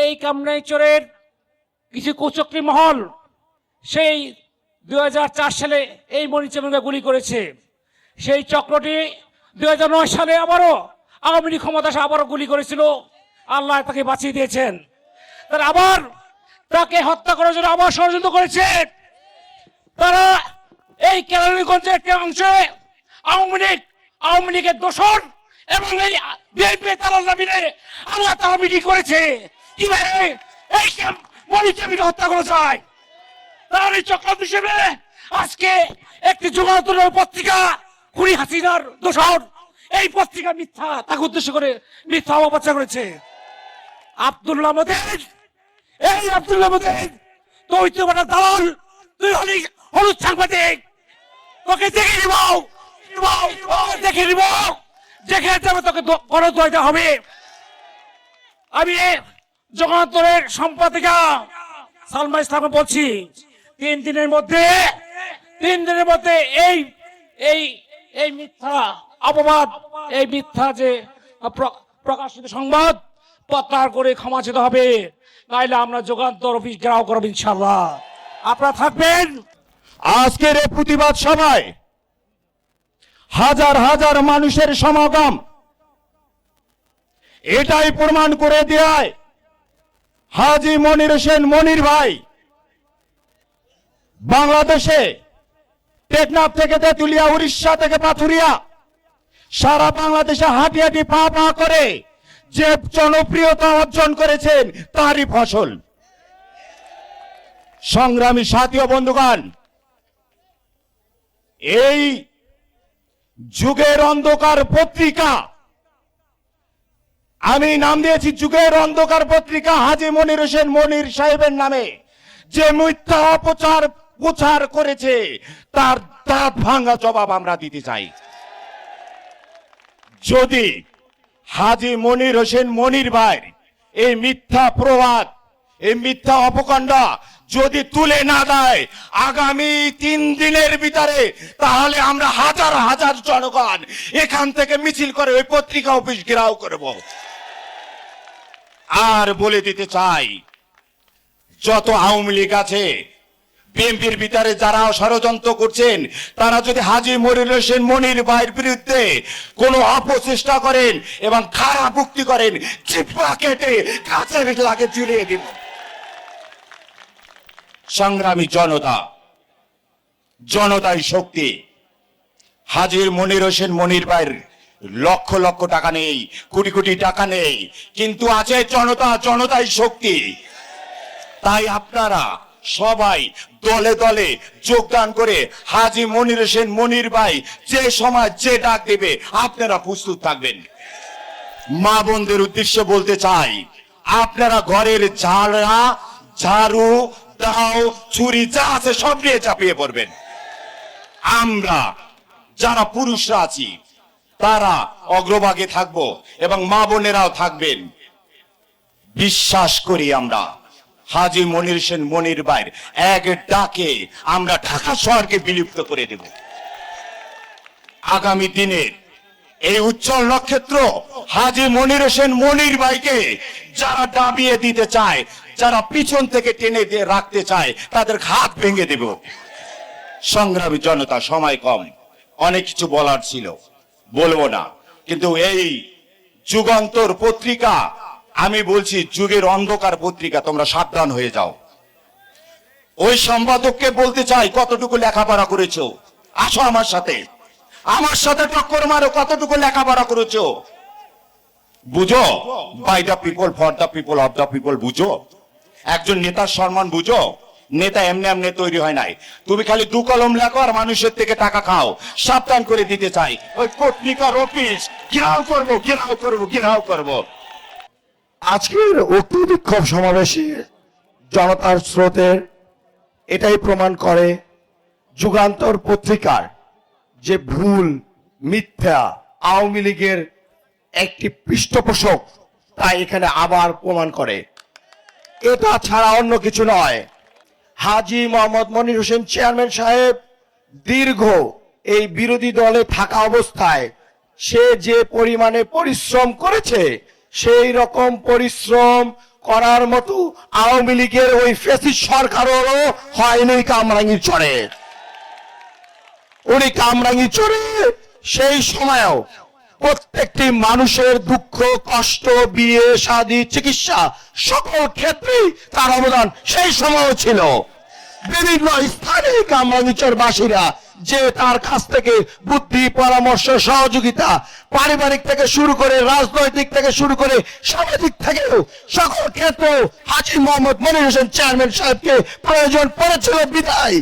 এই কামরাইচরের কিছু কুচক্রী মহল। সেই দুই সালে এই মরিচামুখে গুলি করেছে। সেই চক্রটি দু হাজার নয় সালে আবারও আওয়ামী লীগ ক্ষমতা আবারও গুলি করেছিল। আল্লাহ তাকে বাঁচিয়ে দিয়েছেন। তারা আবার তাকে হত্যা করার জন্য আবার ষড়যন্ত্র করেছে। তারা এই কেরানীগঞ্জের একটি অংশে আওয়ামী লীগ, আওয়ামী লীগের দোষর এবং এই বিএনপি তারা নামিনে আল্লাহ তারা মিটিং করেছে। কীভাবে এই মরিচামিকে হত্যা করা যায়। তার এই চক্রান্ত হিসেবে আজকে একটি যুগান্তরের পত্রিকা কুড়ি হাসিনার দোষর এই পত্রিকা মিথ্যা, তাকে উদ্দেশ্য করে মিথ্যা অপপ্রচার করেছে। আব্দুল্লাহ মদের এই আব্দুল্লাহ মদের তুই তো বড় দালাল, তুই হলি হলুদ সাংবাদিক। তোকে দেখে নিব দেখে নিব। দেখে যাবে তোকে গণতন্ত্র হবে। আমি জগন্নাথের সম্পাদিকা সালমা ইসলামকে বলছি, তিন দিনের মধ্যে, তিন দিনের মধ্যে এই এই এই মিথ্যা অপবাদ, এই মিথ্যা যে প্র- প্রকাশিত সংবাদ প্রত্যাহার করে ক্ষমা চেতে হবে। নাইলে আমরা যোগান্তর অফিস গ্রাহ করব ইনশাল্লাহ আপনারা থাকবেন। আজকের এই প্রতিবাদ সভায় হাজার হাজার মানুষের সমাগম। এটাই প্রমাণ করে দেয় হাজি মনির হোসেন মনির ভাই, বাংলাদেশে টেকনাফ থেকে তেতুলিয়া, উড়িষ্যা থেকে পাথুরিয়া, সারা বাংলাদেশে হাঁটি হাঁটি পা পা করে যে জনপ্রিয়তা অর্জন করেছেন তারই ফসল। সংগ্রামী সাথী বন্ধুগণ, এই যুগের অন্ধকার পত্রিকা আমি নাম দিয়েছি যুগের অন্ধকার পত্রিকা হাজি মনির হোসেন মনির সাহেবের নামে। যে মিথ্যা অপচার প্রচার করেছে, তার দাঁত ভাঙা জবাব আমরা দিতে চাই। যদি হাজি মনির হোসেন মনির ভাই এই মিথ্যা প্রবাদ, এই মিথ্যা অপকাণ্ড যদি তুলে না দেয়, আগামী তিন দিনের ভিতরে তাহলে আমরা হাজার হাজার জনগণ এখান থেকে মিছিল করে ওই পত্রিকা অফিস ঘেরাও করব। আর বলে দিতে চাই, যত আওয়ামী লীগ আছে, বিএনপির ভিতরে যারা ষড়যন্ত্র করছেন, তারা যদি হাজি মনির হোসেন মনির ভাইয়ের বিরুদ্ধে কোনো অপচেষ্টা করেন এবং খারাপ মুক্তি করেন, চিপা কেটে কাছের লাগে জুড়িয়ে দিব সংগ্রামী জনতা, জনতাই শক্তি হাজির মনির হোসেন মনির ভাইয়ের লক্ষ লক্ষ টাকা নেই, কোটি কোটি টাকা নেই। কিন্তু আছে জনতা, জনতাই শক্তি। তাই আপনারা সবাই দলে দলে যোগদান করে হাজি মনির হোসেন মনির ভাই যে সময় যে ডাক দেবে, আপনারা প্রস্তুত থাকবেন। মা বোনদের উদ্দেশ্যে বলতে চাই, আপনারা ঘরের ঝাড়া, ঝাড়ু, দাও, ছুরি, যা আছে সব নিয়ে চাপিয়ে পড়বেন। আমরা যারা পুরুষরা আছি তারা অগ্রভাগে থাকব এবং মা বোনেরাও থাকবেন। বিশ্বাস করি আমরা, হাজি মনির সেন মনির বাইর এক ডাকে আমরা ঢাকা শহরকে বিলুপ্ত করে দেব। আগামী দিনের এই উজ্জ্বল নক্ষত্র হাজি মনির হোসেন মনির ভাইকে যারা দাবিয়ে দিতে চায়, যারা পিছন থেকে টেনে দিয়ে রাখতে চায়, তাদের হাত ভেঙে দেব। সংগ্রামী জনতা, সময় কম, অনেক কিছু বলার ছিল। বলব না। কিন্তু এই যুগান্তর পত্রিকা, আমি বলছি যুগের অন্ধকার পত্রিকা, তোমরা সাবধান হয়ে যাও। ওই সম্পাদককে বলতে চাই, কতটুকু লেখাপড়া করেছ? আসো আমার সাথে। আমার সাথে টক্কর মারো, কতটুকু লেখাপড়া করেছ? বুঝো? By the people for the people of the people বুঝো? একজন নেতার সম্মান বুঝো? নেতা এমনি এমনি তৈরি হয় নাই। তুমি খালি দু কলম লেখো আর মানুষের থেকে টাকা খাও। সাবধান করে দিতে চাই। ওই পত্রিকার অফিস, ঘেরাও করব ঘেরাও করব ঘেরাও করব। আজকের উক্ত বিক্ষোভ সমাবেশে জনতার স্রোতের এটাই প্রমাণ করে যুগান্তর পত্রিকার যে ভুল, মিথ্যা আওয়ামী লীগের একটি পৃষ্ঠপোষক তা এখানে আবার প্রমাণ করে। এটা ছাড়া অন্য কিছু নয়। হাজি মোহাম্মদ মনির হোসেন, চেয়ারম্যান সাহেব, দীর্ঘ এই বিরোধী দলে থাকা অবস্থায় সে যে পরিমাণে পরিশ্রম করেছে, সেই রকম পরিশ্রম করার মতো আওয়ামী লীগের ওই ফেসি সরকারও হয়নি কামরাঙ্গি চড়ে উনি কামরাঙ্গি চড়ে সেই সময়ও প্রত্যেকটি মানুষের দুঃখ, কষ্ট, বিয়ে, শাদী, চিকিৎসা, সকল ক্ষেত্রেই তার অবদান সেই সময়ও ছিল। বিভিন্ন স্থানে কামরাঙ্গিচর বাসীরা যে তার কাছ থেকে বুদ্ধি, পরামর্শ, সহযোগিতা, পারিবারিক থেকে শুরু করে রাজনৈতিক থেকে শুরু করে সামাজিক থেকেও সকল ক্ষেত্রে হাজি মোহাম্মদ মনির হোসেন চেয়ারম্যান সাহেবকে প্রয়োজন পড়েছিল বিদায়।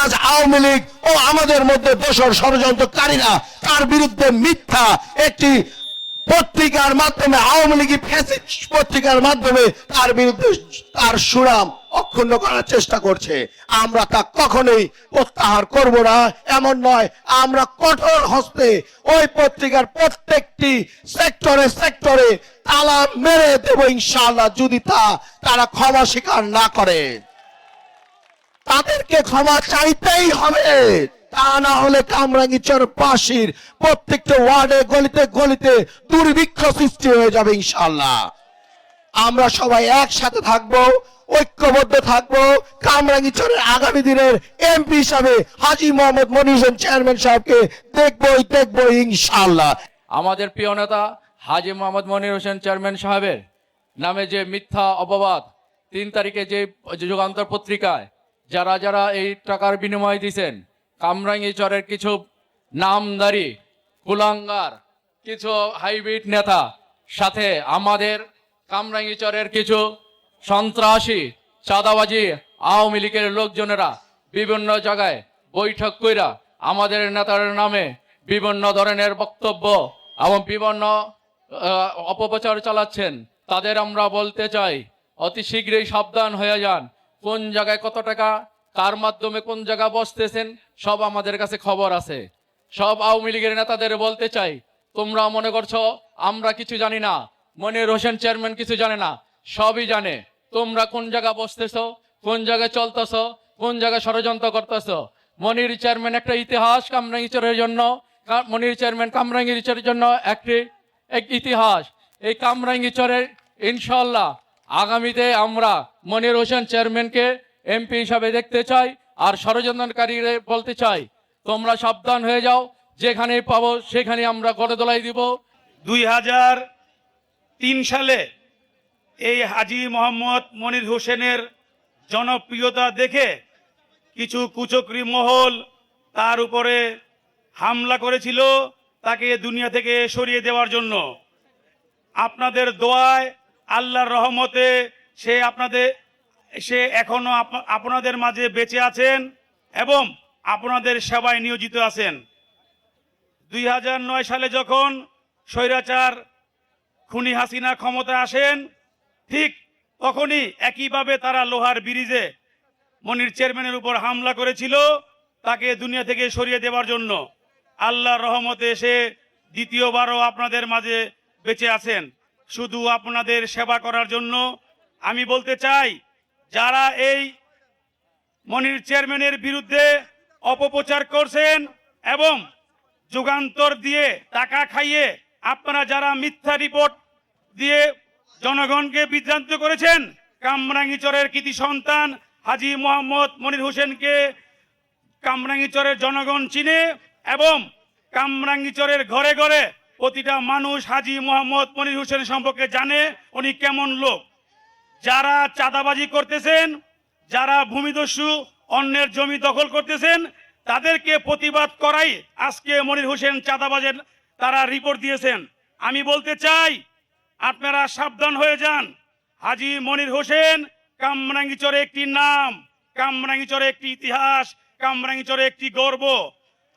আজ আওয়ামী লীগ ও আমাদের মধ্যে দোষর ষড়যন্ত্রকারীরা, তার বিরুদ্ধে মিথ্যা একটি পত্রিকার মাধ্যমে, আওয়ামী লীগ পত্রিকার মাধ্যমে তার বিরুদ্ধে তার সুনাম অক্ষুণ্ণ করার চেষ্টা করছে। আমরা তা কখনোই প্রত্যাহার করব না, এমন নয়, আমরা কঠোর হস্তে ওই পত্রিকার প্রত্যেকটি সেক্টরে সেক্টরে তালা মেরে দেব ইনশাআল্লাহ, যদি তা তারা ক্ষমা স্বীকার না করে। তাদেরকে ক্ষমা চাইতেই হবে। তা না হলে কামরাঙ্গিচর পাশির প্রত্যেকটা ওয়ার্ডে গলিতে গলিতে দুর্ভিক্ষ সৃষ্টি হয়ে যাবে ইনশাল্লাহ আমরা সবাই একসাথে থাকব, ঐক্যবদ্ধ থাকব। কামরাঙ্গিচরের আগামী দিনের এমপি হিসাবে হাজি মোহাম্মদ মনির হোসেন চেয়ারম্যান সাহেবকে দেখবোই দেখবোই ইনশাল্লাহ আমাদের প্রিয় নেতা হাজি মোহাম্মদ মনির হোসেন চেয়ারম্যান সাহেবের নামে যে মিথ্যা অপবাদ, তিন তারিখে যে যুগান্তর পত্রিকায় যারা যারা এই টাকার বিনিময় দিছেন, কামরাঙ্গি চরের কিছু নামদারি, কুলাঙ্গার, কিছু হাইব্রিড নেতা, সাথে আমাদের কামরাঙ্গি চরের কিছু সন্ত্রাসী, চাঁদাবাজি, আওয়ামী লীগের লোকজনেরা বিভিন্ন জায়গায় বৈঠক কইরা আমাদের নেতার নামে বিভিন্ন ধরনের বক্তব্য এবং বিভিন্ন অপপ্রচার চালাচ্ছেন। তাদের আমরা বলতে চাই, অতি শীঘ্রই সাবধান হয়ে যান। কোন জায়গায় কত টাকা, কার মাধ্যমে কোন জায়গা বসতেছেন, সব আমাদের কাছে খবর আছে। সব আওয়ামী লীগের নেতাদের বলতে চাই, তোমরা মনে করছ, আমরা কিছু জানি না, মনির হোসেন চেয়ারম্যান কিছু জানে না, সবই জানে। তোমরা কোন জায়গা বসতেছো, কোন জায়গায় চলতেছো, কোন জায়গায় ষড়যন্ত্র করতেছো? মনির চেয়ারম্যান একটা ইতিহাস কামরাঙ্গিচরের জন্য মনির চেয়ারম্যান কামরাঙ্গিচরের জন্য একটি, এক ইতিহাস। এই কামরাঙ্গিচরের ইনশাল্লাহ আগামীতে আমরা মনির হোসেন চেয়ারম্যানকে এমপি হিসাবে দেখতে চাই আর ষড়যন্ত্রকারীরা বলতে চাই, তোমরা সাবধান হয়ে যাও যেখানে পাবো সেখানে আমরা গড়ে দোলাই দিব। দুই হাজার তিন সালে এই হাজি মোহাম্মদ মনির হোসেনের জনপ্রিয়তা দেখে কিছু কুচক্রি মহল তার উপরে হামলা করেছিল তাকে দুনিয়া থেকে সরিয়ে দেওয়ার জন্য। আপনাদের দোয়ায় আল্লাহর রহমতে সে আপনাদের, সে এখনও আপ- আপনাদের মাঝে বেঁচে আছেন এবং আপনাদের সেবায় নিয়োজিত আছেন। দুই নয় সালে যখন স্বৈরাচার খুনি হাসিনা ক্ষমতায় আসেন, ঠিক তখনই একইভাবে তারা লোহার ব্রিজে মনির চেয়ারম্যানের উপর হামলা করেছিল, তাকে দুনিয়া থেকে সরিয়ে দেওয়ার জন্য। আল্লাহর রহমতে এসে দ্বিতীয়বারও আপনাদের মাঝে বেঁচে আছেন। শুধু আপনাদের সেবা করার জন্য আমি বলতে চাই, যারা এই মনির চেয়ারম্যানের বিরুদ্ধে অপপ্রচার করছেন এবং যুগান্তর দিয়ে টাকা খাইয়ে আপনারা যারা মিথ্যা রিপোর্ট দিয়ে জনগণকে বিভ্রান্ত করেছেন, কামরাঙ্গিচরের কৃতি সন্তান হাজি মোহাম্মদ মনির হোসেনকে কামরাঙ্গিচরের জনগণ চিনে এবং কামরাঙ্গিচরের ঘরে ঘরে প্রতিটা মানুষ হাজি মোহাম্মদ মনির হোসেন সম্পর্কে জানে উনি কেমন লোক। যারা চাঁদাবাজি করতেছেন, যারা ভূমিদস্যু, অন্যের জমি দখল করতেছেন, তাদেরকে প্রতিবাদ করাই আজকে মনির হোসেন চাঁদাবাজের তারা রিপোর্ট দিয়েছেন। আমি বলতে চাই, আপনারা সাবধান হয়ে যান। হাজি মনির হোসেন কামরাঙ্গিচরে একটি নাম কামরাঙ্গিচরে একটি ইতিহাস কামরাঙ্গিচরে একটি গর্ব।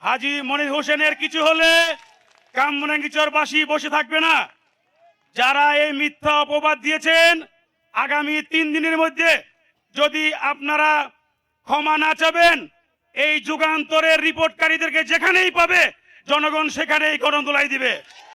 হাজি মনির হোসেনের কিছু হলে কামরাঙ্গিচরবাসী বসে থাকবে না। যারা এই মিথ্যা অপবাদ দিয়েছেন, আগামী তিন দিনের মধ্যে যদি আপনারা ক্ষমা না চাবেন, এই যুগান্তরের রিপোর্টকারীদেরকে যেখানেই পাবে, জনগণ সেখানেই গণদোলাই দিবে।